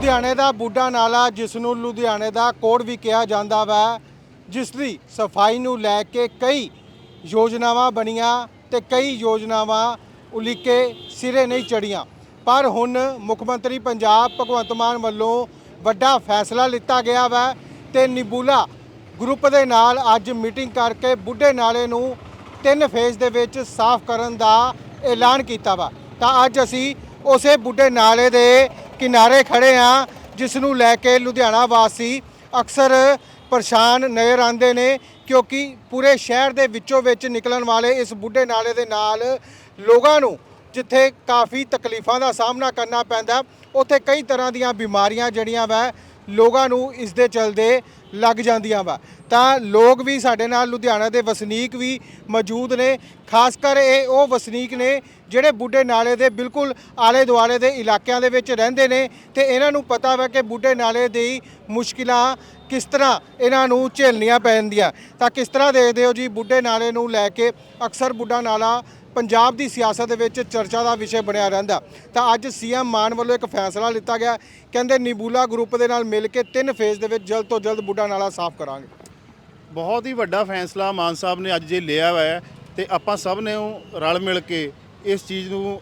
ਲੁਧਿਆਣੇ ਦਾ ਬੁੱਢਾ ਨਾਲਾ, ਜਿਸ ਨੂੰ ਲੁਧਿਆਣੇ ਦਾ ਕੋੜ ਵੀ ਕਿਹਾ ਜਾਂਦਾ ਵਾ, ਜਿਸ ਦੀ ਸਫ਼ਾਈ ਨੂੰ ਲੈ ਕੇ ਕਈ ਯੋਜਨਾਵਾਂ ਬਣੀਆਂ ਤੇ ਕਈ ਯੋਜਨਾਵਾਂ ਉਲੀਕੇ ਸਿਰੇ ਨਹੀਂ ਚੜੀਆਂ ਪਰ ਹੁਣ ਮੁੱਖ ਮੰਤਰੀ ਪੰਜਾਬ ਭਗਵੰਤ ਮਾਨ ਵੱਲੋਂ ਵੱਡਾ ਫੈਸਲਾ ਲਿੱਤਾ ਗਿਆ ਵਾ ਤੇ ਨਿਬੂਲਾ ਗਰੁੱਪ ਦੇ ਨਾਲ ਅੱਜ ਮੀਟਿੰਗ ਕਰਕੇ ਬੁੱਢੇ ਨਾਲੇ ਨੂੰ ਤਿੰਨ ਫੇਜ਼ ਦੇ ਵਿੱਚ ਸਾਫ਼ ਕਰਨ ਦਾ ਐਲਾਨ ਕੀਤਾ ਵਾ। ਤਾਂ ਅੱਜ ਅਸੀਂ ਉਸੇ ਬੁੱਢੇ ਨਾਲੇ ਦੇ ਕਿਨਾਰੇ ਖੜੇ ਆ ਜਿਸ ਨੂੰ ਲੈ ਕੇ ਲੁਧਿਆਣਾ ਵਾਸੀ ਅਕਸਰ ਪਰੇਸ਼ਾਨ ਨਜ਼ਰ ਆਉਂਦੇ ਨੇ, ਕਿਉਂਕਿ ਪੂਰੇ ਸ਼ਹਿਰ ਦੇ ਵਿੱਚੋਂ ਵਿੱਚ ਨਿਕਲਣ ਵਾਲੇ ਇਸ ਬੁੱਢੇ ਨਾਲੇ ਦੇ ਨਾਲ ਲੋਕਾਂ ਨੂੰ ਜਿੱਥੇ ਕਾਫੀ ਤਕਲੀਫਾਂ ਦਾ ਸਾਹਮਣਾ ਕਰਨਾ ਪੈਂਦਾ, ਉੱਥੇ ਕਈ ਤਰ੍ਹਾਂ ਦੀਆਂ ਬਿਮਾਰੀਆਂ ਜਿਹੜੀਆਂ ਵੈ, ਲੋਕਾਂ ਨੂੰ ਇਸ ਦੇ ਚਲਦੇ ਲੱਗ ਜਾਂਦੀਆਂ ਵਾ। ਤਾਂ ਲੋਕ ਵੀ ਸਾਡੇ ਨਾਲ ਲੁਧਿਆਣਾ ਦੇ ਵਸਨੀਕ ਵੀ ਮੌਜੂਦ ਨੇ। ਖਾਸ ਕਰ ਇਹ ਉਹ ਵਸਨੀਕ ਨੇ ਜਿਹੜੇ ਬੁੱਢੇ ਨਾਲੇ ਦੇ ਬਿਲਕੁਲ ਆਲੇ ਦੁਆਲੇ ਦੇ ਇਲਾਕਿਆਂ ਦੇ ਵਿੱਚ ਰਹਿੰਦੇ ਨੇ ਤੇ ਇਹਨਾਂ ਨੂੰ ਪਤਾ ਵਾ ਕਿ ਬੁੱਢੇ ਨਾਲੇ ਦੀ ਮੁਸ਼ਕਿਲਾਂ ਕਿਸ ਤਰ੍ਹਾਂ ਇਹਨਾਂ ਨੂੰ ਝੇਲਣੀਆਂ ਪੈਂਦੀਆਂ। ਤਾਂ ਕਿਸ ਤਰ੍ਹਾਂ ਦੇਖਦੇ ਹੋ ਜੀ ਬੁੱਢੇ ਨਾਲੇ ਨੂੰ ਲੈ ਕੇ ਅਕਸਰ ਬੁੱਢਾ ਨਾਲਾ ਪੰਜਾਬ ਦੀ ਸਿਆਸਤ ਦੇ ਵਿੱਚ ਚਰਚਾ ਦਾ ਵਿਸ਼ੇ ਬਣਿਆ ਰਹਿੰਦਾ ਤਾਂ ਅੱਜ ਸੀਐਮ ਮਾਨ ਵੱਲੋਂ ਇੱਕ ਫੈਸਲਾ ਲਿੱਤਾ ਗਿਆ ਕਹਿੰਦੇ ਨਿਬੂਲਾ ਗਰੁੱਪ ਦੇ ਨਾਲ ਮਿਲ ਕੇ ਤਿੰਨ ਫੇਜ਼ ਦੇ ਵਿੱਚ ਜਲਦ ਤੋਂ ਜਲਦ ਬੁੱਢਾ ਨਾਲਾ ਸਾਫ਼ ਕਰਾਂਗੇ। ਬਹੁਤ ਹੀ ਵੱਡਾ ਫੈਸਲਾ ਮਾਨ ਸਾਹਿਬ ਨੇ ਅੱਜ ਜੇ ਲਿਆ ਹੋਇਆ ਹੈ ਤੇ ਆਪਾਂ ਸਭ ਨੇ ਉਹ ਰਲ ਮਿਲ ਕੇ ਇਸ ਚੀਜ਼ ਨੂੰ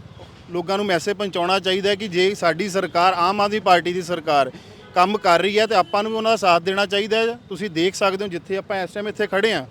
ਲੋਕਾਂ ਨੂੰ ਮੈਸੇਜ ਪਹੁੰਚਾਉਣਾ ਚਾਹੀਦਾ ਹੈ ਕਿ ਜੇ ਸਾਡੀ ਸਰਕਾਰ, ਆਮ ਆਦਮੀ ਪਾਰਟੀ ਦੀ ਸਰਕਾਰ ਕੰਮ ਕਰ ਰਹੀ ਹੈ ਤੇ ਆਪਾਂ ਨੂੰ ਵੀ ਉਹਨਾਂ ਦਾ ਸਾਥ ਦੇਣਾ ਚਾਹੀਦਾ ਹੈ। ਤੁਸੀਂ ਦੇਖ ਸਕਦੇ ਹੋ ਜਿੱਥੇ ਆਪਾਂ ਇਸ ਟਾਈਮ ਇੱਥੇ ਖੜੇ ਆ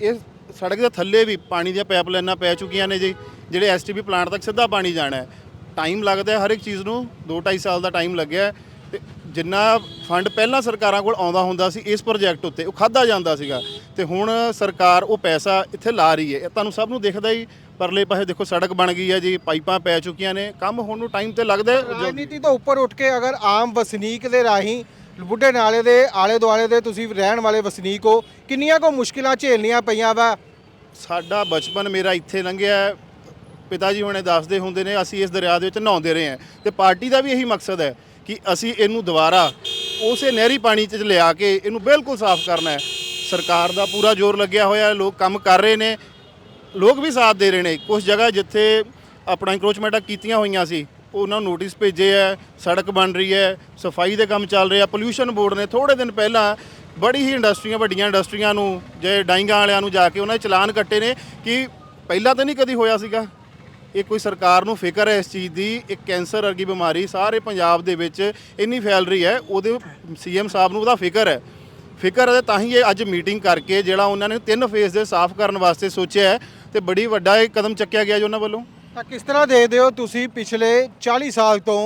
ਇਸ ਸੜਕ ਦੇ ਥੱਲੇ ਵੀ ਪਾਣੀ ਦੀਆਂ ਪਾਈਪਲਾਈਨਾਂ ਪੈ ਚੁੱਕੀਆਂ ਨੇ ਜੀ, ਜਿਹੜੇ ਐਸਟੀਪੀ ਪਲਾਂਟ ਤੱਕ ਸਿੱਧਾ ਪਾਣੀ ਜਾਣਾ ਹੈ। ਟਾਈਮ ਲੱਗਦਾ ਹੈ ਹਰ ਇੱਕ ਚੀਜ਼ ਨੂੰ 2.5 ਸਾਲ ਦਾ ਟਾਈਮ ਲੱਗਿਆ ਹੈ ਤੇ ਜਿੰਨਾ ਫੰਡ ਪਹਿਲਾਂ ਸਰਕਾਰਾਂ ਕੋਲ ਆਉਂਦਾ ਹੁੰਦਾ ਸੀ ਇਸ ਪ੍ਰੋਜੈਕਟ ਉੱਤੇ, ਉਹ ਖਾਦਾ ਜਾਂਦਾ ਸੀਗਾ। ਤੇ ਹੁਣ ਸਰਕਾਰ ਉਹ ਪੈਸਾ ਇੱਥੇ ਲਾ ਰਹੀ ਹੈ। ਤੁਹਾਨੂੰ ਸਭ ਨੂੰ ਦਿਖਦਾ ਹੀ, ਪਰਲੇ ਪਾਸੇ ਦੇਖੋ ਸੜਕ ਬਣ ਗਈ ਹੈ ਜੀ, ਪਾਈਪਾਂ ਪੈ ਚੁੱਕੀਆਂ ਨੇ, ਕੰਮ ਹੁਣ ਨੂੰ ਟਾਈਮ ਤੇ ਲੱਗਦਾ ਰਾਜਨੀਤੀ ਤੋਂ ਉੱਪਰ ਉੱਠ ਕੇ ਅਗਰ ਆਮ ਵਸਨੀਕ ਦੇ ਰਾਹੀਂ ਬੁੱਢੇ ਨਾਲੇ ਦੇ ਆਲੇ ਦੁਆਲੇ ਦੇ ਤੁਸੀਂ ਰਹਿਣ ਵਾਲੇ ਵਸਨੀਕ ਹੋ, ਕਿੰਨੀਆਂ ਕੋ ਮੁਸ਼ਕਿਲਾਂ ਝੇਲਣੀਆਂ ਪਈਆਂ ਵਾ ਸਾਡਾ ਬਚਪਨ ਮੇਰਾ ਇੱਥੇ ਲੰਘਿਆ ਪਿਤਾ ਜੀ ਹੁਣੇ ਦੱਸਦੇ ਹੁੰਦੇ ਨੇ, ਅਸੀਂ ਇਸ ਦਰਿਆ ਦੇ ਵਿੱਚ ਨਹਾਉਂਦੇ ਰਹੇ ਹਾਂ। ਤੇ ਪਾਰਟੀ ਦਾ ਵੀ ਇਹੀ ਮਕਸਦ ਹੈ ਕਿ ਅਸੀਂ ਇਹਨੂੰ ਦੁਬਾਰਾ ਉਸੇ ਨਹਿਰੀ ਪਾਣੀ 'ਚ ਲਿਆ ਕੇ ਇਹਨੂੰ ਬਿਲਕੁਲ ਸਾਫ਼ ਕਰਨਾ ਹੈ। ਸਰਕਾਰ ਦਾ ਪੂਰਾ ਜ਼ੋਰ ਲੱਗਿਆ ਹੋਇਆ ਲੋਕ ਕੰਮ ਕਰ ਰਹੇ ਨੇ। ਲੋਕ ਵੀ ਸਾਥ ਦੇ ਰਹੇ ਨੇ। ਕੁਝ ਜਗ੍ਹਾ ਜਿੱਥੇ ਆਪਣਾ ਇੰਕਰੋਚਮੈਂਟਾਂ ਕੀਤੀਆਂ ਹੋਈਆਂ ਸੀ, ਉਹਨਾਂ ਨੂੰ ਨੋਟਿਸ ਭੇਜੇ ਹੈ। ਸੜਕ ਬਣ ਰਹੀ ਹੈ, ਸਫ਼ਾਈ ਦੇ ਕੰਮ ਚੱਲ ਰਹੇ ਆ। ਪੋਲਿਊਸ਼ਨ ਬੋਰਡ ਨੇ ਥੋੜੇ ਦਿਨ ਪਹਿਲਾਂ ਬੜੀ ਹੀ ਇੰਡਸਟਰੀਆਂ, ਵੱਡੀਆਂ ਇੰਡਸਟਰੀਆਂ ਨੂੰ, ਜੇ ਡਾਈਂਗਾਂ ਵਾਲਿਆਂ ਨੂੰ ਜਾ ਕੇ ਉਹਨਾਂ ਦੇ ਚਲਾਨ ਕੱਟੇ ਨੇ ਕਿ ਪਹਿਲਾਂ ਤਾਂ ਨਹੀਂ ਕਦੀ ਹੋਇਆ ਸੀਗਾ। ਇਹ ਕੋਈ ਸਰਕਾਰ ਨੂੰ ਫਿਕਰ ਹੈ ਇਸ ਚੀਜ਼ ਦੀ, ਇੱਕ ਕੈਂਸਰ ਵਰਗੀ ਬਿਮਾਰੀ ਸਾਰੇ ਪੰਜਾਬ ਦੇ ਵਿੱਚ ਇੰਨੀ ਫੈਲ ਰਹੀ ਹੈ, ਉਹਦੇ ਸੀਐਮ ਸਾਹਿਬ ਨੂੰ ਉਹਦਾ ਫਿਕਰ ਹੈ। ਫਿਕਰ ਹੈ ਤਾਂ ਹੀ ਇਹ ਅੱਜ ਮੀਟਿੰਗ ਕਰਕੇ ਜਿਹੜਾ ਉਹਨਾਂ ਨੇ ਤਿੰਨ ਫੇਸ ਦੇ ਸਾਫ਼ ਕਰਨ ਵਾਸਤੇ ਸੋਚਿਆ ਹੈ ਤੇ ਬੜੀ ਵੱਡਾ ਇਹ ਕਦਮ ਚੱਕਿਆ ਗਿਆ ਜੀ ਉਹਨਾਂ ਵੱਲੋਂ। ਤਾਂ ਕਿਸ ਤਰ੍ਹਾਂ ਦੇਖਦੇ ਹੋ ਤੁਸੀਂ ਪਿਛਲੇ 40 ਸਾਲ ਤੋਂ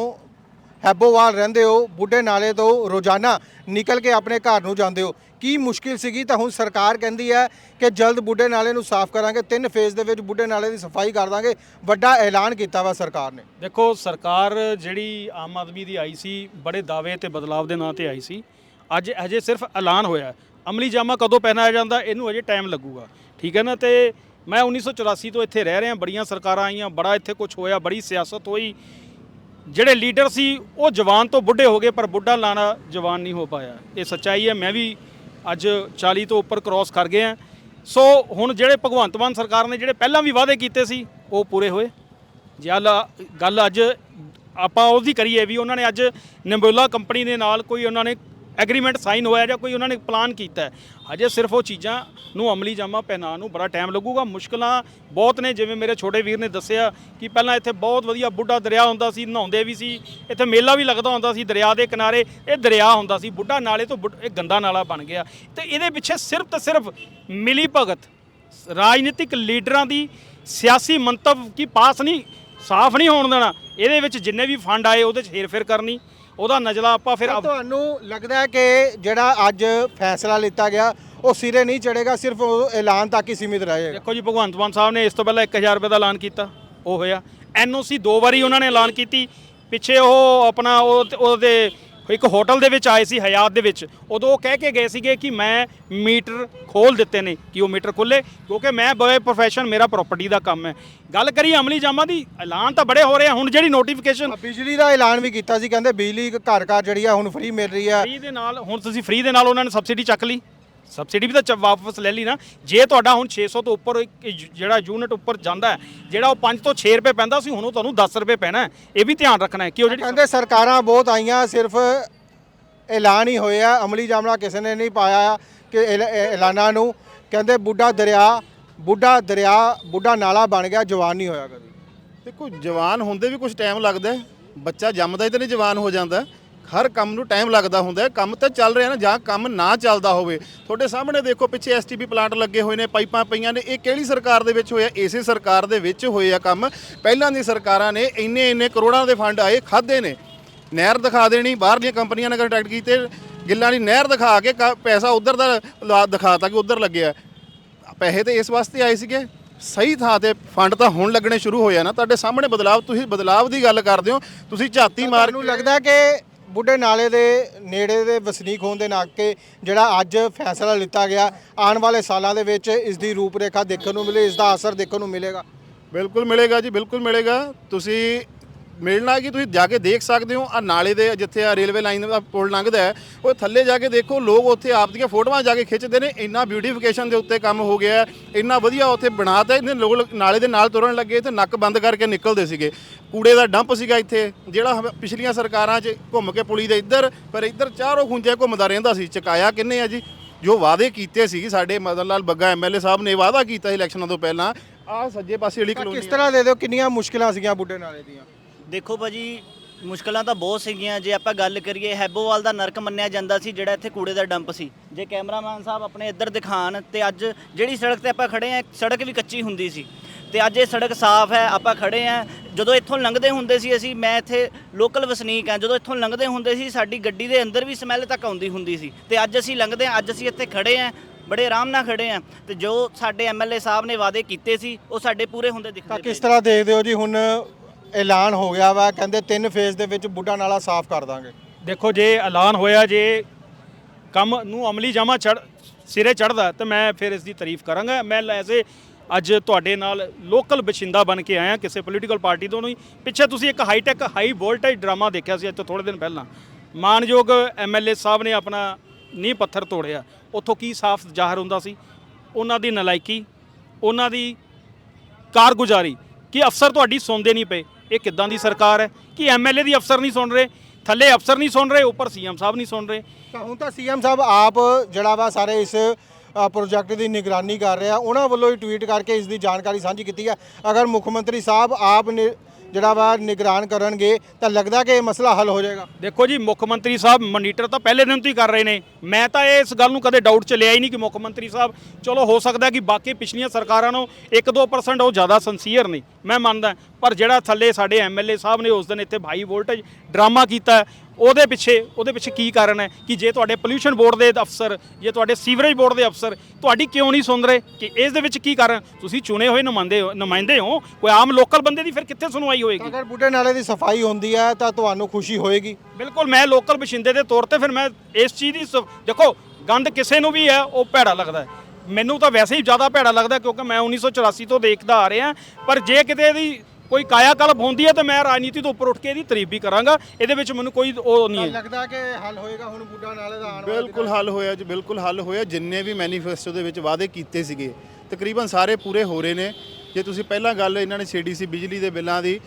ਹੈਬੋਵਾਲ ਰਹਿੰਦੇ ਹੋ, ਬੁੱਢੇ ਨਾਲੇ ਤੋਂ ਰੋਜ਼ਾਨਾ ਨਿਕਲ ਕੇ ਆਪਣੇ ਘਰ ਨੂੰ ਜਾਂਦੇ ਹੋ। ਕੀ ਮੁਸ਼ਕਿਲ ਸੀਗੀ? ਤਾਂ ਹੁਣ ਸਰਕਾਰ ਕਹਿੰਦੀ ਹੈ ਕਿ ਜਲਦ ਬੁੱਢੇ ਨਾਲੇ ਨੂੰ ਸਾਫ਼ ਕਰਾਂਗੇ। ਤਿੰਨ ਫੇਜ਼ ਦੇ ਵਿੱਚ ਬੁੱਢੇ ਨਾਲੇ ਦੀ ਸਫ਼ਾਈ ਕਰ ਦਾਂਗੇ। ਵੱਡਾ ਐਲਾਨ ਕੀਤਾ ਵਾ ਸਰਕਾਰ ਨੇ। ਦੇਖੋ, ਸਰਕਾਰ ਜਿਹੜੀ ਆਮ ਆਦਮੀ ਦੀ ਆਈ ਸੀ, ਬੜੇ ਦਾਅਵੇ ਤੇ ਬਦਲਾਵ ਦੇ ਨਾਂ ਤੇ ਆਈ ਸੀ। ਅੱਜ ਅਜੇ ਸਿਰਫ ਐਲਾਨ ਹੋਇਆ ਅਮਲੀ ਜਾਮਾ ਕਦੋਂ ਪਹਿਨਾਇਆ ਜਾਂਦਾ, ਇਹਨੂੰ ਅਜੇ ਟਾਈਮ ਲੱਗੂਗਾ। ਠੀਕ ਹੈ ਨਾ? ਤੇ ਮੈਂ 1984 ਤੋਂ ਇੱਥੇ ਰਹਿ ਰਿਹਾ, ਬੜੀਆਂ ਸਰਕਾਰਾਂ ਆਈਆਂ, ਬੜਾ ਇੱਥੇ ਕੁਝ ਹੋਇਆ, ਬੜੀ ਸਿਆਸਤ ਹੋਈ। ਜਿਹੜੇ ਲੀਡਰ ਸੀ, ਉਹ ਜਵਾਨ ਤੋਂ ਬੁੱਢੇ ਹੋ ਗਏ, ਪਰ ਬੁੱਢਾ ਲਾਣਾ ਜਵਾਨ ਨਹੀਂ ਹੋ ਪਾਇਆ। ਇਹ ਸੱਚਾਈ ਹੈ, ਮੈਂ ਵੀ ਅੱਜ 40 ਤੋਂ ਉੱਪਰ ਕ੍ਰਾਸ ਕਰ ਗਏ ਆ ਸੋ ਹੁਣ ਜਿਹੜੇ ਭਗਵੰਤ ਮਾਨ ਸਰਕਾਰ ਨੇ ਜਿਹੜੇ ਪਹਿਲਾਂ ਵੀ ਵਾਅਦੇ ਕੀਤੇ ਸੀ, ਉਹ ਪੂਰੇ ਹੋਏ। ਜਲ ਗੱਲ ਅੱਜ ਆਪਾਂ ਉਹਦੀ ਕਰੀਏ ਵੀ ਉਹਨਾਂ ਨੇ ਅੱਜ ਨਿੰਬੋਲਾ ਕੰਪਨੀ ਦੇ ਨਾਲ ਕੋਈ ਉਹਨਾਂ ਨੇ ਐਗਰੀਮੈਂਟ ਸਾਈਨ ਹੋਇਆ ਜਾਂ ਕੋਈ ਉਹਨਾਂ ਨੇ ਪਲਾਨ ਕੀਤਾ ਹਜੇ ਸਿਰਫ ਉਹ ਚੀਜ਼ਾਂ ਨੂੰ ਅਮਲੀ ਜਾਮਾ ਪਹਿਨਾਉਣ ਨੂੰ ਬੜਾ ਟਾਈਮ ਲੱਗੂਗਾ। ਮੁਸ਼ਕਲਾਂ ਬਹੁਤ ਨੇ, ਜਿਵੇਂ ਮੇਰੇ ਛੋਟੇ ਵੀਰ ਨੇ ਦੱਸਿਆ ਕਿ ਪਹਿਲਾਂ ਇੱਥੇ ਬਹੁਤ ਵਧੀਆ ਬੁੱਢਾ ਦਰਿਆ ਹੁੰਦਾ ਸੀ, ਨਹਾਉਂਦੇ ਵੀ ਸੀ, ਇੱਥੇ ਮੇਲਾ ਵੀ ਲੱਗਦਾ ਹੁੰਦਾ ਸੀ ਦਰਿਆ ਦੇ ਕਿਨਾਰੇ, ਇਹ ਦਰਿਆ ਹੁੰਦਾ ਸੀ, ਬੁੱਢਾ ਨਾਲੇ ਤੋਂ ਬੁੱਢ- ਇਹ ਗੰਦਾ ਨਾਲਾ ਬਣ ਗਿਆ। ਤੇ ਇਹਦੇ ਪਿੱਛੇ ਸਿਰਫ ਤੇ ਸਿਰਫ ਮਿਲੀ ਭਗਤ, ਰਾਜਨੀਤਿਕ ਲੀਡਰਾਂ ਦੀ ਸਿਆਸੀ ਮੰਤਵ ਕੀ ਪਾਸ ਨਹੀਂ, ਸਾਫ਼ ਨਹੀਂ ਹੋਣ ਦੇਣਾ। ਇਹਦੇ ਵਿੱਚ ਜਿੰਨੇ ਵੀ ਫੰਡ ਆਏ, ਉਹਦੇ 'ਚ ਹੇਰਫੇਰ ਕਰਨੀ। ਉਹਦਾ ਨਜਲਾ ਆਪਾਂ ਫਿਰ ਤੁਹਾਨੂੰ ਲੱਗਦਾ ਹੈ ਕਿ ਜਿਹੜਾ ਅੱਜ ਫੈਸਲਾ ਲਿੱਤਾ ਗਿਆ ਉਹ ਸਿਰੇ ਨਹੀਂ ਚੜੇਗਾ ਸਿਰਫ ਉਹ ਐਲਾਨ ਤੱਕ ਹੀ ਸੀਮਿਤ ਰਹੇਗਾ? ਦੇਖੋ ਜੀ ਭਗਵੰਤ ਮਾਨ ਸਾਹਿਬ ਨੇ ਇਸ ਤੋਂ ਪਹਿਲਾਂ 1000 ਰੁਪਏ ਦਾ ਐਲਾਨ ਕੀਤਾ ਉਹ ਹੋਇਆ। ਐਨਓਸੀ ਦੋ ਵਾਰੀ ਉਹਨਾਂ ਨੇ ਐਲਾਨ ਕੀਤੀ। ਪਿੱਛੇ ਉਹ ਆਪਣਾ ਉਹ ਉਹਦੇ ਇੱਕ ਹੋਟਲ ਦੇ ਵਿੱਚ ਆਏ ਸੀ ਹਯਾਤ ਦੇ ਵਿੱਚ। ਉਦੋਂ ਉਹ ਕਹਿ ਕੇ ਗਏ ਸੀਗੇ ਕਿ ਮੈਂ ਮੀਟਰ ਖੋਲ ਦਿੱਤੇ ਨੇ ਕਿ ਉਹ ਮੀਟਰ ਖੁੱਲੇ ਕਿਉਂਕਿ ਮੈਂ ਬੜੇ ਪ੍ਰੋਫੈਸ਼ਨ ਮੇਰਾ ਪ੍ਰਾਪਰਟੀ ਦਾ ਕੰਮ ਹੈ। ਗੱਲ ਕਰੀ ਅਮਲੀ ਜਾਮਾਂ ਦੀ ਐਲਾਨ ਤਾਂ ਬੜੇ ਹੋ ਰਹੇ ਆ। ਹੁਣ ਜਿਹੜੀ ਨੋਟੀਫਿਕੇਸ਼ਨ ਬਿਜਲੀ ਦਾ ਐਲਾਨ ਵੀ ਕੀਤਾ ਸੀ ਕਹਿੰਦੇ ਬਿਜਲੀ ਘਰ ਘਰ ਜਿਹੜੀ ਆ ਹੁਣ ਫ੍ਰੀ ਮਿਲ ਰਹੀ ਆ। ਫ੍ਰੀ ਦੇ ਨਾਲ ਹੁਣ ਤੁਸੀਂ ਫ੍ਰੀ ਦੇ ਨਾਲ ਉਹਨਾਂ ਨੇ ਸਬਸਿਡੀ ਚੱਕ ਲਈ। ਸਬਸਿਡੀ ਵੀ ਤਾਂ ਚ- ਵਾਪਸ ਲੈ ਲਈ ਨਾ। ਜੇ ਤੁਹਾਡਾ ਹੁਣ 600 ਤੋਂ ਉੱਪਰ ਇੱਕ ਜਿਹੜਾ ਯੂਨਿਟ ਉੱਪਰ ਜਾਂਦਾ ਹੈ, ਜਿਹੜਾ ਉਹ 5 ਤੋਂ 6 ਰੁਪਏ ਪੈਂਦਾ ਸੀ ਹੁਣ ਉਹ ਤੁਹਾਨੂੰ 10 ਰੁਪਏ ਪੈਣਾ ਹੈ। ਇਹ ਵੀ ਧਿਆਨ ਰੱਖਣਾ ਹੈ ਕਿ ਉਹ ਜਿਹੜੀ ਕਹਿੰਦੇ ਸਰਕਾਰਾਂ ਬਹੁਤ ਆਈਆਂ ਸਿਰਫ ਐਲਾਨ ਹੀ ਹੋਇਆ ਅਮਲੀ ਜਾਮਲਾ ਕਿਸੇ ਨੇ ਨਹੀਂ ਪਾਇਆ ਕਿ ਐਲ- ਐ- ਐਲਾਨਾਂ ਨੂੰ। ਕਹਿੰਦੇ ਬੁੱਢਾ ਦਰਿਆ ਬੁੱਢਾ ਦਰਿਆ ਬੁੱਢਾ ਨਾਲਾ ਬਣ ਗਿਆ ਜਵਾਨ ਨਹੀਂ ਹੋਇਆ ਕਦੀ। ਦੇਖੋ ਜਵਾਨ ਹੁੰਦੇ ਵੀ ਕੁਝ ਟਾਈਮ ਲੱਗਦਾ ਹੈ। ਬੱਚਾ ਜੰਮਦਾ ਹੀ ਤਾਂ ਨਹੀਂ ਜਵਾਨ ਹੋ ਜਾਂਦਾ ਹਰ ਕੰਮ ਨੂੰ ਟਾਈਮ ਲੱਗਦਾ ਹੁੰਦਾ ਹੈ। ਕੰਮ ਤਾਂ ਚੱਲ ਰਿਹਾ ਨਾ, ਜਾਂ ਕੰਮ ਨਾ ਚੱਲਦਾ ਹੋਵੇ। ਤੁਹਾਡੇ ਸਾਹਮਣੇ ਦੇਖੋ, ਪਿੱਛੇ ਐਸਟੀਪੀ ਪਲਾਂਟ ਲੱਗੇ ਹੋਏ ਨੇ, ਪਾਈਪਾਂ ਪਈਆਂ ਨੇ। ਇਹ ਕਿਹੜੀ ਸਰਕਾਰ ਦੇ ਵਿੱਚ ਹੋਇਆ? ਇਸੇ ਸਰਕਾਰ ਦੇ ਵਿੱਚ ਹੋਏ ਆ ਕੰਮ। ਪਹਿਲਾਂ ਦੀ ਸਰਕਾਰਾਂ ਨੇ ਇੰਨੇ ਇੰਨੇ ਕਰੋੜਾਂ ਦੇ ਫੰਡ ਆਏ ਖਾਦੇ ਨੇ। ਨਹਿਰ ਦਿਖਾ ਦੇਣੀ ਬਾਹਰਲੀਆਂ ਕੰਪਨੀਆਂ ਨਾਲ ਕੰਟੈਕਟ ਕੀਤੇ। ਗਿੱਲਾਂ ਦੀ ਨਹਿਰ ਦਿਖਾ ਕੇ ਕ- ਪੈਸਾ ਉਧਰ ਦਾ ਲਾ- ਦਿਖਾਤਾ ਕਿ ਉਧਰ ਲੱਗਿਆ। ਪੈਸੇ ਤੇ ਇਸ ਵਾਸਤੇ ਆਏ ਸੀਗੇ। ਸਹੀ ਥਾਂ ਤੇ ਫੰਡ ਤਾਂ ਹੁਣ ਲੱਗਣੇ ਸ਼ੁਰੂ ਹੋਏ ਆ ਨਾ। ਤੁਹਾਡੇ ਸਾਹਮਣੇ ਬਦਲਾਅ ਤੁਸੀਂ ਬਦਲਾਵ ਦੀ ਗੱਲ ਕਰਦੇ ਹੋ। ਤੁਸੀਂ ਝਾਤੀ ਮਾਰ ਨੂੰ ਲੱਗਦਾ ਕਿ ਬੁੱਢੇ ਨਾਲੇ ਦੇ ਨੇੜੇ ਦੇ ਵਸਨੀਕ ਹੋਣ ਦੇ ਨਾਤੇ ਜਿਹੜਾ ਅੱਜ ਫੈਸਲਾ ਲਿੱਤਾ ਗਿਆ, ਆਉਣ ਵਾਲੇ ਸਾਲਾਂ ਦੇ ਵਿੱਚ ਇਸ ਦੀ ਰੂਪਰੇਖਾ ਦੇਖਣ ਨੂੰ ਮਿਲੇ ਇਸ ਦਾ ਅਸਰ ਦੇਖਣ ਨੂੰ ਮਿਲੇਗਾ। ਬਿਲਕੁਲ ਮਿਲੇਗਾ ਜੀ, ਬਿਲਕੁਲ ਮਿਲੇਗਾ। ਤੁਸੀਂ ਮਿਲਣਾ ਕਿ ਤੁਸੀਂ ਜਾ ਕੇ ਦੇਖ ਸਕਦੇ ਹੋ। ਆ ਨਾਲੇ ਦੇ ਜਿੱਥੇ ਆ ਰੇਲਵੇ ਲਾਈਨ ਦਾ ਪੁਲ ਲੰਘਦਾ ਹੈ ਉਹ ਥੱਲੇ ਜਾ ਕੇ ਦੇਖੋ ਲੋਕ ਉੱਥੇ ਆਪ ਦੀਆਂ ਫੋਟੋਆਂ ਜਾ ਕੇ ਖਿੱਚਦੇ ਨੇ। ਇੰਨਾ ਬਿਊਟੀਫਿਕੇਸ਼ਨ ਦੇ ਉੱਤੇ ਕੰਮ ਹੋ ਗਿਆ ਇੰਨਾ ਵਧੀਆ ਉੱਥੇ ਬਣਾਤਾ ਇਹਨੇ ਲੋਕ ਨਾਲੇ ਦੇ ਨਾਲ ਤੁਰਨ ਲੱਗੇ ਤੇ ਨੱਕ ਬੰਦ ਕਰਕੇ ਨਿਕਲਦੇ ਸੀਗੇ। ਕੂੜੇ ਦਾ ਡੰਪ ਸੀਗਾ ਇੱਥੇ ਜਿਹੜਾ ਪਿਛਲੀਆਂ ਸਰਕਾਰਾਂ 'ਚ ਘੁੰਮ ਕੇ ਪੁਲੀ ਦੇ ਇੱਧਰ ਪਰ ਇੱਧਰ ਚਾਰੋਂ ਖੁੰਝੇ ਘੁੰਮਦਾ ਰਹਿੰਦਾ ਸੀ। ਚਕਾਇਆ ਕਿੰਨੇ ਆ ਜੀ? ਜੋ ਵਾਅਦੇ ਕੀਤੇ ਸੀ ਸਾਡੇ ਮਦਨ ਲਾਲ ਬੱਗਾ ਐਮਐਲਏ ਸਾਹਿਬ ਨੇ ਵਾਅਦਾ ਕੀਤਾ ਸੀ ਇਲੈਕਸ਼ਨਾਂ ਤੋਂ ਪਹਿਲਾਂ। ਆਹ ਸੱਜੇ ਪਾਸੇ ਵਾਲੀ ਕਲੋਨੀ ਕਿਸ ਤਰ੍ਹਾਂ ਦੇ ਦਿਓ ਕਿੰਨੀਆਂ ਮੁਸ਼ਕਲਾਂ ਸੀਗੀਆਂ ਬੁੱਢੇ ਨਾਲੇ ਦੀਆਂ? ਦੇਖੋ ਭਾਜੀ ਮੁਸ਼ਕਲਾਂ ਤਾਂ ਬਹੁਤ ਸੀਗੀਆਂ। ਜੇ ਆਪਾਂ ਗੱਲ ਕਰੀਏ ਹੈਬੋਵਾਲ ਦਾ ਨਰਕ ਮੰਨਿਆ ਜਾਂਦਾ ਸੀ ਜਿਹੜਾ ਇੱਥੇ ਕੂੜੇ ਦਾ ਡੰਪ ਸੀ। ਜੇ ਕੈਮਰਾਮੈਨ ਸਾਹਿਬ ਆਪਣੇ ਇੱਧਰ ਦਿਖਾਣ ਤੇ ਅੱਜ ਜਿਹੜੀ ਸੜਕ ਤੇ ਆਪਾਂ ਖੜੇ ਆ ਸੜਕ ਵੀ ਕੱਚੀ ਹੁੰਦੀ ਸੀ। ਤੇ ਅੱਜ ਇਹ ਸੜਕ ਸਾਫ਼ ਹੈ ਆਪਾਂ ਖੜੇ ਆ। ਜਦੋਂ ਇੱਥੋਂ ਲੰਘਦੇ ਹੁੰਦੇ ਸੀ ਅਸੀਂ ਮੈਂ ਇੱਥੇ ਲੋਕਲ ਵਸਨੀਕ ਆ। ਜਦੋਂ ਇੱਥੋਂ ਲੰਘਦੇ ਹੁੰਦੇ ਸੀ ਸਾਡੀ ਗੱਡੀ ਦੇ ਅੰਦਰ ਵੀ ਸਮੈਲ ਤੱਕ ਆਉਂਦੀ ਹੁੰਦੀ ਸੀ। ਤੇ ਅੱਜ ਅਸੀਂ ਲੰਘਦੇ ਆ ਅੱਜ ਅਸੀਂ ਇੱਥੇ ਖੜੇ ਆ ਬੜੇ ਆਰਾਮ ਨਾਲ ਖੜੇ ਆ। ਤੇ ਜੋ ਸਾਡੇ ਐਮਐਲਏ ਸਾਹਿਬ ਨੇ ਵਾਅਦੇ ਕੀਤੇ ਸੀ ਉਹ ਸਾਡੇ ਪੂਰੇ ਹੁੰਦੇ ਤਾਂ ਦਿਖਦੇ ਕਿਸ ਪਏ। ਤਰ੍ਹਾਂ ਦੇਖਦੇ ਹੋ ਜੀ ਹੁਣ ਐਲਾਨ ਹੋ ਗਿਆ ਵਾ, ਕਹਿੰਦੇ ਤਿੰਨ ਫੇਜ਼ ਦੇ ਵਿੱਚ ਬੁੱਢਾ ਨਾਲਾ ਸਾਫ਼ ਕਰ ਦਾਂਗੇ। ਦੇਖੋ, ਜੇ ਐਲਾਨ ਹੋਇਆ, ਜੇ ਕੰਮ ਨੂੰ ਅਮਲੀ ਜਾਮਾ ਚੜ, ਸਿਰੇ ਚੜਦਾ ਤਾਂ ਮੈਂ ਫਿਰ ਇਸ ਦੀ ਤਾਰੀਫ ਕਰਾਂਗਾ। ਮੈਂ ਐਸੇ ਅੱਜ ਤੁਹਾਡੇ ਨਾਲ ਲੋਕਲ ਬਸ਼ਿੰਦਾ ਬਣ ਕੇ ਆਇਆ, ਕਿਸੇ ਪੋਲੀਟੀਕਲ ਪਾਰਟੀ ਤੋਂ ਨਹੀਂ। ਪਿੱਛੇ ਤੁਸੀਂ ਇੱਕ ਹਾਈਟੈਕ ਹਾਈ ਵੋਲਟੇਜ ਡਰਾਮਾ ਦੇਖਿਆ ਸੀ ਅੱਜ ਤੋਂ ਥੋੜੇ ਦਿਨ ਪਹਿਲਾਂ। ਮਾਨਯੋਗ ਐਮਐਲਏ ਸਾਹਿਬ ਨੇ ਆਪਣਾ ਨੀਂਹ ਪੱਥਰ ਤੋੜਿਆ। ਉੱਥੋਂ ਕੀ ਸਾਫ਼ ਜ਼ਾਹਰ ਹੁੰਦਾ ਸੀ? ਉਹਨਾਂ ਦੀ ਨਲਾਇਕੀ, ਉਹਨਾਂ ਦੀ ਕਾਰਗੁਜ਼ਾਰੀ। ਕਿ ਅਫਸਰ ਤੁਹਾਡੀ ਸੁਣਦੇ ਨਹੀਂ ਪਏ? ਇਹ ਕਿੱਦਾਂ ਦੀ ਸਰਕਾਰ ਹੈ? ਕਿ ਐਮਐਲਏ ਦੀ ਅਫਸਰ ਨਹੀਂ ਸੁਣ ਰਹੇ? ਥੱਲੇ ਅਫਸਰ ਨਹੀਂ ਸੁਣ ਰਹੇ, ਉੱਪਰ ਸੀਐਮ ਸਾਹਿਬ ਨਹੀਂ ਸੁਣ ਰਹੇ? ਤਾਂ ਹੁਣ ਤਾਂ ਸੀਐਮ ਸਾਹਿਬ ਆਪ ਜਿਹੜਾ ਵਾ ਸਾਰੇ ਇਸ ਪ੍ਰੋਜੈਕਟ ਦੀ ਨਿਗਰਾਨੀ ਕਰ ਰਿਹਾ। ਉਹਨਾਂ ਵੱਲੋਂ ਹੀ ਟਵੀਟ ਕਰਕੇ ਇਸ ਦੀ ਜਾਣਕਾਰੀ ਸਾਂਝੀ ਕੀਤੀ ਹੈ। ਅਗਰ ਮੁੱਖ ਮੰਤਰੀ ਸਾਹਿਬ ਆਪ ਨਿ- ਜਿਹੜਾ ਵਾ ਨਿਗਰਾਨ ਕਰਨਗੇ, ਤਾਂ ਲੱਗਦਾ ਕਿ ਇਹ ਮਸਲਾ ਹੱਲ ਹੋ ਜਾਏਗਾ। ਦੇਖੋ ਜੀ, ਮੁੱਖ ਮੰਤਰੀ ਸਾਹਿਬ ਮੋਨੀਟਰ ਤਾਂ ਪਹਿਲੇ ਦਿਨ ਤੋਂ ਹੀ ਕਰ ਰਹੇ ਨੇ। ਮੈਂ ਤਾਂ ਇਸ ਗੱਲ ਨੂੰ ਕਦੇ ਡਾਊਟ ਚ ਲਿਆ ਹੀ ਨਹੀਂ ਕਿ ਮੁੱਖ ਮੰਤਰੀ ਸਾਹਿਬ, ਚਲੋ ਹੋ ਸਕਦਾ ਕਿ ਬਾਕੀ ਪਿਛਲੀਆਂ ਸਰਕਾਰਾਂ ਨੂੰ 1-2% ਉਹ ਜ਼ਿਆਦਾ ਸੰਸੀਅਰ ਨੇ, ਮੈਂ ਮੰਨਦਾ। ਪਰ ਜਿਹੜਾ ਥੱਲੇ ਸਾਡੇ ਐਮਐਲਏ ਸਾਹਿਬ ਨੇ ਉਸ ਦਿਨ ਇੱਥੇ ਭਾਈ ਵੋਲਟੇਜ ਡਰਾਮਾ ਕੀਤਾ ਉਹਦੇ ਪਿੱਛੇ ਉਹਦੇ ਪਿੱਛੇ ਕੀ ਕਾਰਨ ਹੈ ਕਿ ਜੇ ਤੁਹਾਡੇ ਪੋਲਿਊਸ਼ਨ ਬੋਰਡ ਦੇ ਅਫਸਰ ਜੇ ਤੁਹਾਡੇ ਸੀਵਰੇਜ ਬੋਰਡ ਦੇ ਅਫਸਰ ਤੁਹਾਡੀ ਕਿਉਂ ਨਹੀਂ ਸੁਣ ਰਹੇ ਕਿ ਇਸ ਦੇ ਵਿੱਚ ਕੀ ਕਾਰਨ ਤੁਸੀਂ ਚੁਣੇ ਹੋਏ ਨੁਮਾਇੰਦੇ ਹੋ ਨੁਮਾਇੰਦੇ ਹੋ ਕੋਈ ਆਮ ਲੋਕਲ ਬੰਦੇ ਦੀ ਫਿਰ ਕਿੱਥੇ ਸੁਣਵਾਈ ਹੋਏਗੀ? ਅਗਰ ਬੁੱਢੇ ਨਾਲੇ ਦੀ ਸਫ਼ਾਈ ਹੁੰਦੀ ਹੈ ਤਾਂ ਤੁਹਾਨੂੰ ਖੁਸ਼ੀ ਹੋਏਗੀ। ਬਿਲਕੁਲ ਮੈਂ ਲੋਕਲ ਬਸ਼ਿੰਦੇ ਦੇ ਤੌਰ ਤੇ ਫਿਰ ਮੈਂ ਇਸ ਚੀਜ਼ ਦੀ ਸ- ਦੇਖੋ ਗੰਦ ਕਿਸੇ ਨੂੰ ਵੀ ਹੈ ਉਹ ਭੈੜਾ ਲੱਗਦਾ ਹੈ। ਮੈਨੂੰ ਤਾਂ ਵੈਸੇ ਹੀ ਜ਼ਿਆਦਾ ਭੈੜਾ ਲੱਗਦਾ ਕਿਉਂਕਿ ਮੈਂ 1984 ਤੋਂ ਦੇਖਦਾ ਆ ਰਿਹਾ ਪਰ ਜੇ ਕਿਤੇ ਇਹਦੀ ਕੋਈ ਕਾਇਆ ਕਲਪ ਹੁੰਦੀ ਹੈ ਤਾਂ ਮੈਂ ਰਾਜਨੀਤੀ ਤੋਂ ਉੱਪਰ ਉੱਠ ਕੇ ਇਹਦੀ ਤਾਰੀਫ ਵੀ ਕਰਾਂਗਾ। ਇਹਦੇ ਵਿੱਚ ਮੈਨੂੰ ਕੋਈ ਉਹ ਨਹੀਂ ਹੈ। ਲੱਗਦਾ ਕਿ ਹੱਲ ਹੋਏਗਾ ਹੁਣ ਬੁੱਢਾ ਨਾਲੇ ਦਾ ਆਉਣ ਵਾਲੇ ਬਿਲਕੁਲ ਹੱਲ ਹੋਇਆ ਜੀ ਬਿਲਕੁਲ ਹੱਲ ਹੋਇਆ। ਜਿੰਨੇ ਵੀ ਮੈਨੀਫੈਸਟੋ ਦੇ ਵਿੱਚ ਵਾਅਦੇ ਕੀਤੇ ਸੀਗੇ ਤਕਰੀਬਨ ਸਾਰੇ ਪੂਰੇ ਹੋ ਰਹੇ ਨੇ। ਜੇ ਤੁਸੀਂ ਪਹਿਲਾਂ ਗੱਲ ਇਹਨਾਂ ਨੇ ਛੇੜੀ ਸੀ ਬਿਜਲੀ ਦੇ ਬਿੱਲਾਂ ਦੀ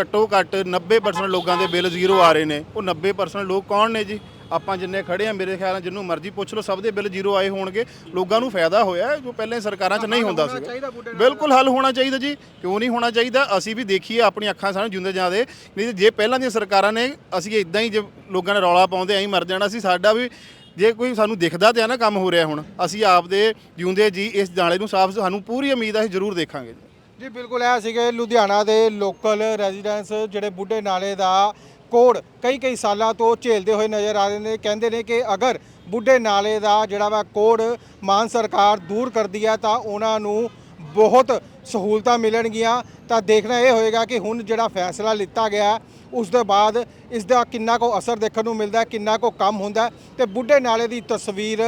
ਘੱਟੋ ਘੱਟ 90% ਲੋਕਾਂ ਦੇ ਬਿੱਲ ਜ਼ੀਰੋ ਆ ਰਹੇ ਨੇ। ਉਹ 90% ਲੋਕ ਕੌਣ ਨੇ ਜੀ? ਆਪਾਂ ਜਿੰਨੇ ਖੜੇ ਆ ਮੇਰੇ ਖਿਆਲ ਨਾਲ ਜਿੰਨੂੰ ਮਰਜ਼ੀ ਪੁੱਛ ਲਓ ਸਭ ਦੇ ਬਿੱਲ ਜ਼ੀਰੋ ਆਏ ਹੋਣਗੇ। ਲੋਕਾਂ ਨੂੰ ਫਾਇਦਾ ਹੋਇਆ ਹੈ, ਜੋ ਪਹਿਲੇ ਸਰਕਾਰਾਂ 'ਚ ਨਹੀਂ ਹੁੰਦਾ ਨਾਲ ਬਿਲਕੁਲ ਹੱਲ ਹੋਣਾ ਚਾਹੀਦਾ ਜੀ। ਕਿਉਂ ਨਹੀਂ ਹੋਣਾ ਚਾਹੀਦਾ? ਅਸੀਂ ਵੀ ਦੇਖੀਏ ਆਪਣੀ ਅੱਖਾਂ ਸਾਹਮਣੇ ਜਿਉਂਦੇ ਜਾਂਦੇ। ਨਹੀਂ ਜੇ ਪਹਿਲਾਂ ਦੀਆਂ ਸਰਕਾਰਾਂ ਨੇ ਅਸੀਂ ਇਦਾਂ ਹੀ ਜੇ ਲੋਕਾਂ ਨੇ ਰੌਲਾ ਪਾਉਂਦੇ ਐਂ ਹੀ ਮਰ ਜਾਣਾ ਸੀ। ਸਾਡਾ ਵੀ ਜੇ ਕੋਈ ਸਾਨੂੰ ਦਿਖਦਾ ਤੇ ਆ ਨਾ ਕੰਮ ਹੋ ਰਿਹਾ ਹੁਣ ਅਸੀਂ ਆਪਦੇ ਜਿਉਂਦੇ ਜੀ ਇਸ ਨਾਲੇ ਨੂੰ ਸਾਫ਼ ਸਾਨੂੰ ਪੂਰੀ ਉਮੀਦ ਅਸੀਂ ਜ਼ਰੂਰ ਦੇਖਾਂਗੇ। ਜੀ ਜੀ ਬਿਲਕੁਲ ਇਹ ਸੀਗੇ ਲੁਧਿਆਣਾ ਦੇ ਲੋਕਲ ਰੈਜ਼ੀਡੈਂਸ ਜਿਹੜੇ ਬੁੱਢੇ ਨਾਲੇ ਦਾ ਕੋੜ ਕਈ ਕਈ ਸਾਲਾਂ ਤੋਂ ਝੇਲਦੇ ਹੋਏ ਨਜ਼ਰ ਆ ਰਹੇ ਨੇ। ਕਹਿੰਦੇ ਨੇ ਕਿ ਅਗਰ ਬੁੱਢੇ ਨਾਲੇ ਦਾ ਜਿਹੜਾ ਵਾ ਕੋਡ ਮਾਨ ਸਰਕਾਰ ਦੂਰ ਕਰਦੀ ਹੈ ਤਾਂ ਉਹਨਾਂ ਨੂੰ ਬਹੁਤ ਸਹੂਲਤਾਂ ਮਿਲਣਗੀਆਂ। ਤਾਂ ਦੇਖਣਾ ਇਹ ਹੋਏਗਾ ਕਿ ਹੁਣ ਜਿਹੜਾ ਫੈਸਲਾ ਲਿੱਤਾ ਗਿਆ, ਉਸ ਦੇ ਬਾਅਦ ਇਸ ਦਾ ਕਿੰਨਾ ਕੋ ਅਸਰ ਦੇਖਣ ਨੂੰ ਮਿਲਦਾ, ਕਿੰਨਾ ਕੋ ਕੰਮ ਹੁੰਦਾ ਹੈ ਤੇ ਬੁੱਢੇ ਨਾਲੇ ਦੀ ਤਸਵੀਰ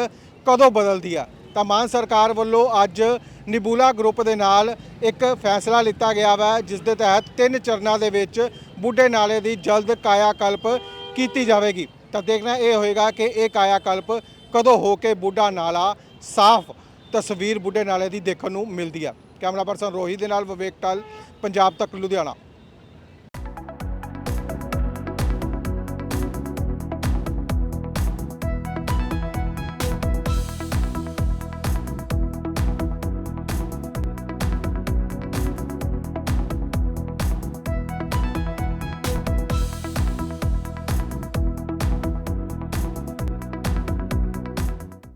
ਕਦੋਂ ਬਦਲਦੀ ਆ? ਤਾਂ ਮਾਨ ਸਰਕਾਰ ਵੱਲੋਂ ਅੱਜ ਨਿਬੂਲਾ ਗਰੁੱਪ ਦੇ ਨਾਲ ਇੱਕ ਫੈਸਲਾ ਲਿੱਤਾ ਗਿਆ ਵਾ, ਜਿਸ ਦੇ ਤਹਿਤ ਤਿੰਨ ਚਰਨਾਂ ਦੇ ਵਿੱਚ ਬੁੱਢੇ ਨਾਲੇ ਦੀ ਜਲਦ ਕਾਇਆ ਕਲਪ ਕੀਤੀ ਜਾਵੇਗੀ। ਤਾਂ ਦੇਖਣਾ ਇਹ ਹੋਏਗਾ ਕਿ ਇਹ ਕਾਇਆ ਕਲਪ ਕਦੋਂ ਹੋ ਕੇ ਬੁੱਢਾ ਨਾਲਾ ਸਾਫ਼ ਤਸਵੀਰ ਬੁੱਢੇ ਨਾਲੇ ਦੀ ਦੇਖਣ ਨੂੰ ਮਿਲਦੀ ਹੈ ਕੈਮਰਾ ਪਰਸਨ ਰੋਹੀ ਦੇ ਨਾਲ ਵਿਵੇਕ ਟਲ, ਪੰਜਾਬ ਤੱਕ, ਲੁਧਿਆਣਾ।